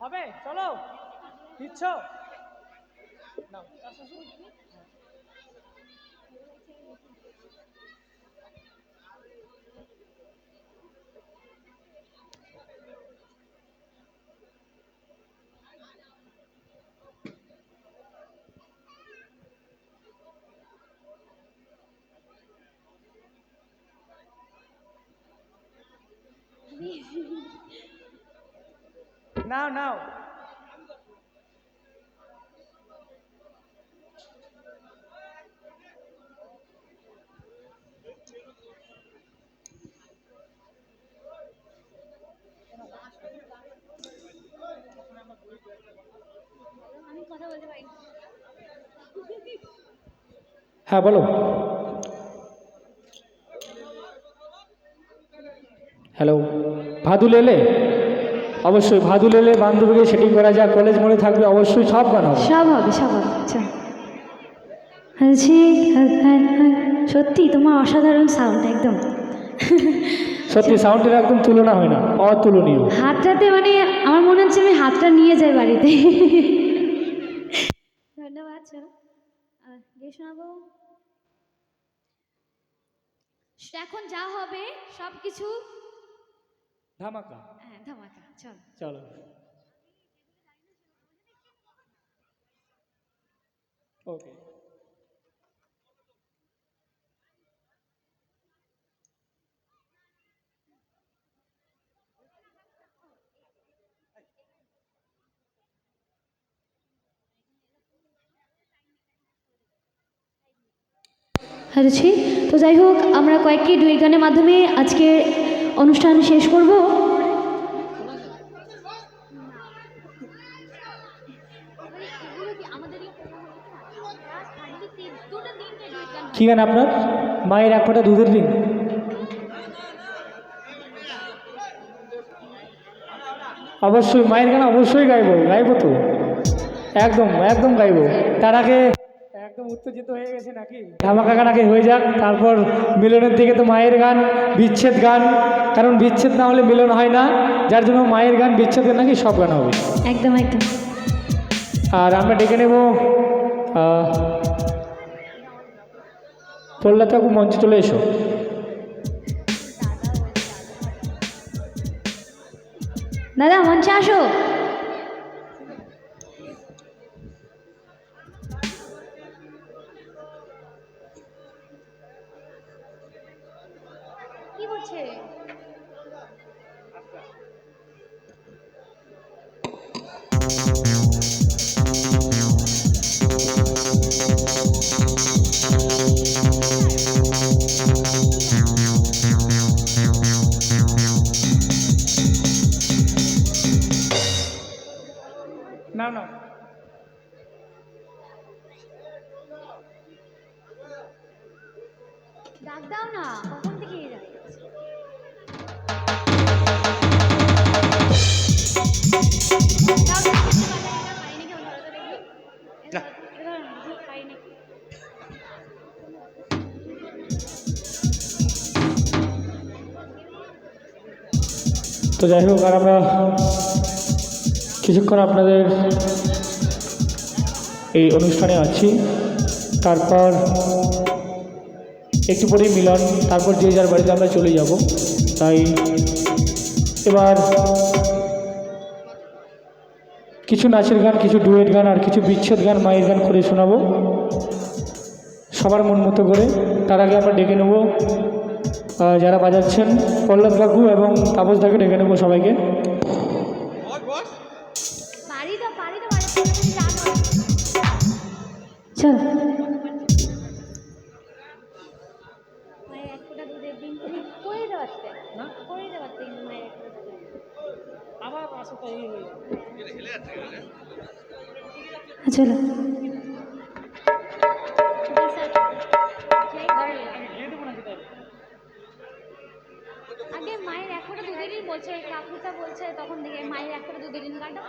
হবে? চলো। দিচ্ছ? নাও। নাও নাও। হ্যাঁ বলো। হ্যালো ভাদুল এলে অবশ্যই ভাদুল এলে বান্ধবীকে সেটিং করা যাক কলেজ মনে থাকবে অবশ্যই সব গান হবে। সব হবে সব হবে হ্যাঁ। সত্যি তোমার অসাধারণ সাউন্ড একদম। সত্যি সাউন্ডের একদম তুলনা হয় না অতুলনীয়। হাতটাতে মানে আমার মনে হচ্ছে আমি হাতটা নিয়ে যাই বাড়িতে। ধন্যবাদ শোনাবো। এখন যা হবে সব কিছু ধামাকা। হ্যাঁ ধামাকা। চল। চলো। ওকে তো যাই হোক আমরা কয়েকটি দুই গানের মাধ্যমে আজকে অনুষ্ঠান শেষ করব। কি গান আপনার? মায়ের এক ফোঁটা দুধের দিন অবশ্যই মায়ের গান অবশ্যই গাইবো গাইবো তো। একদম একদম গাইবো। তার আগে একদম উত্তেজিত হয়ে গেছে নাকি? ধামাকা গান আগে হয়ে যাক তারপর মিলনের দিকে তো মায়ের গান বিচ্ছেদ গান। কারণ বিচ্ছেদ না হলে মিলন হয় না। যার জন্য মায়ের গান বিচ্ছেদ নাকি সব গান হবে। একদম একদম। আর আমরা ডেকে নেব পল্লা কাকু মঞ্চে চলে এসো। দাদা মঞ্চে আসো। কি করছে ডাক দাও না কখন থেকে। তো যাই হোক আর আমরা কিছুক্ষণ আপনাদের এই অনুষ্ঠানে আছি। তারপর একটু পরেই মিলন, তারপর যে যার বাড়িতে আমরা চলে যাব। তাই এবার কিছু নাচের গান, কিছু ডুয়েট গান আর কিছু বিচ্ছেদ গান মায়ের গান করে শোনাবো। সবার মন মতো করে। তার আগে আমরা ডেকে নেব যারা বাজাচ্ছেন, পল্লব কাকু এবং তাপস দাকে ডেকে নেব সবাইকে। চল। চলো আগে মায়ের এক ফোঁটা দুধের বলছে কাকুটা বলছে তখন থেকে মায়ের এক ফোঁটা দুধের গানটা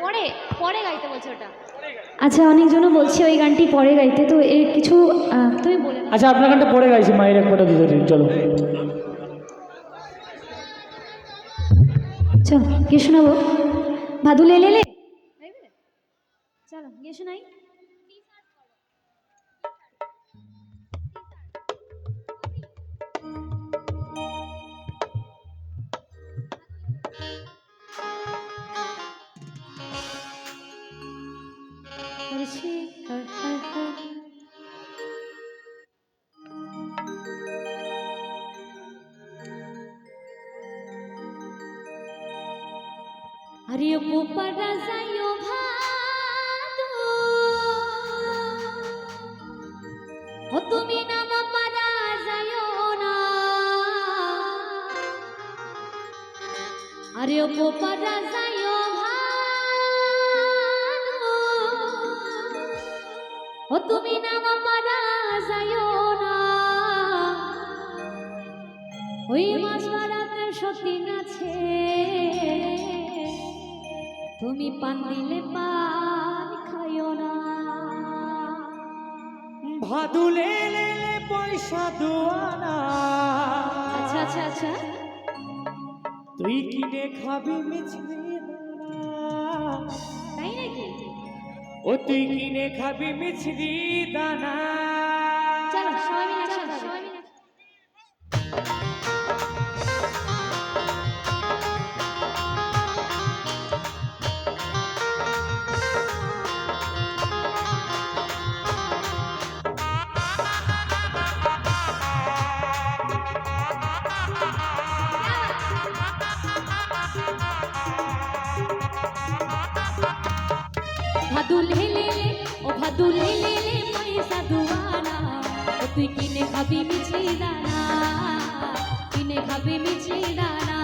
পরে পরে গাইতে বলছে ওটা। আচ্ছা অনেকজনও বলছে ওই গানটি পরে গাইতে তো এর কিছু তুমি বলে আচ্ছা আপনার গানটা পরে গাইছি মায়ের এক ফোঁটা দুধের চলো। চলো গিয়ে শোনাবো। ভাদু লে লে চলো গিয়ে শোনাই। করছি হা, পোপাটা যাইও ভাদু। ও তুমি নাম পারা যাইও না। আরে ভাদু। ও পারা যাইও বাড়াতে সতীন আছে। তুমি পান দিলে পান খাইও না। ভাদুলে লে লে পয়সা দুয়ানা আচ্ছা আচ্ছা আচ্ছা। তুই কিনে খাবি মিছরি দানা। তাই নাকি? ও তুই কিনে খাবি মিছরি দানা। চলো সবাই ও ভাদু লে লে লে পয়সা দুয়ানা তুই কিনে খাবি মিছরি দানা কিনে খাবি মিছরি দানা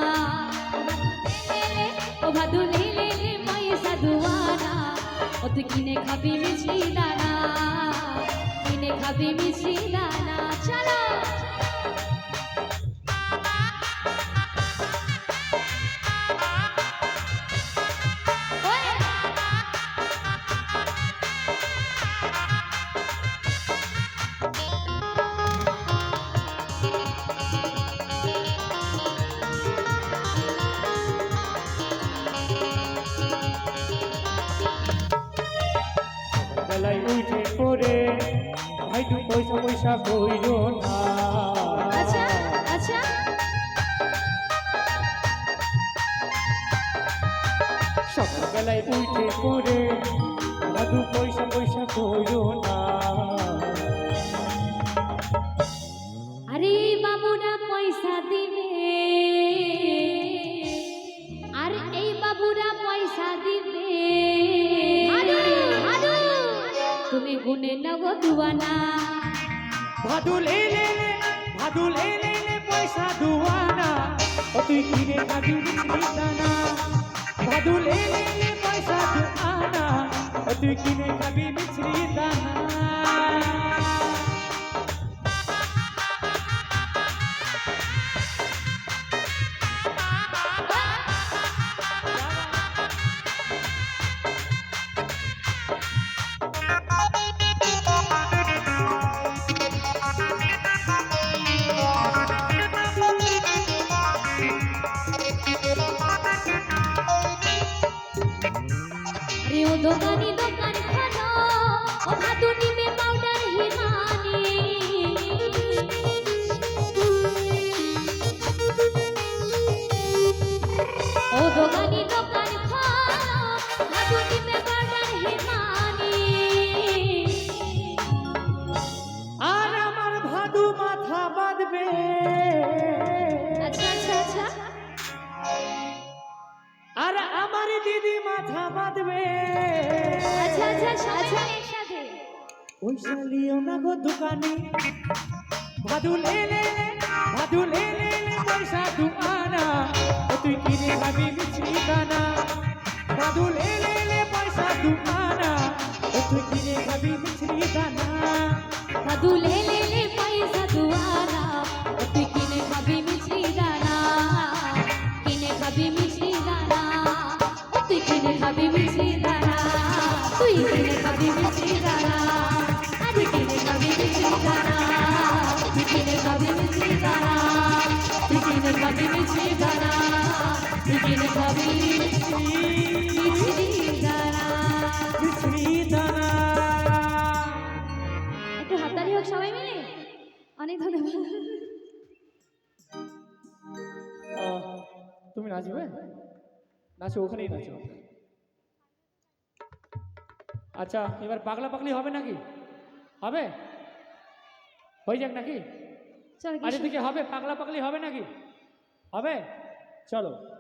ও ভাদু লে লে লে পয়সা দুয়ানা ও তুই কিনে খাবি মিছরি দানা কিনে খাবি মিছরি দানা চলো পয়সা পয়সা কইর না। আচ্ছা আচ্ছা। সকালবেলায় উঠে পড়ে দাদু পয়সা পয়সা কইর না। আরে বাবুরা পয়সা দিবে তুমি গুনে নগো দুয়ানা। ভাদু লে লে লে লে লে পয়সা দুয়ানা। ও তুই কিনে খাবি মিষ্টানা দানা? ভাদু লে লে লে পয়সা দুয়ানা। ও তুই কিনে খাবি মিছরি দানা? দোকানি দিদি মাথা বাঁধবে। আচ্ছা আচ্ছা সবাই একসাথে। পয়সা লিও না গো দোকানে। ভাদু লে লে ভাদু লে লে পয়সা দুআনা ও তুই কিনে খাবি মিছরি দানা ভাদু লে লে লে পয়সা দুআনা ও তুই কিনে খাবি মিছরি দানা ভাদু লে লে লে হাততালি হোক সবাই মিলে? অনেক তুমি নাচবে? নাচো, ওখানেই নাচো। আচ্ছা এবার পাগলা পাগলি হবে নাকি? হবে? হয়ে যাক নাকি? আরে দিকে হবে? পাগলা পাগলি হবে নাকি? হবে? চলো।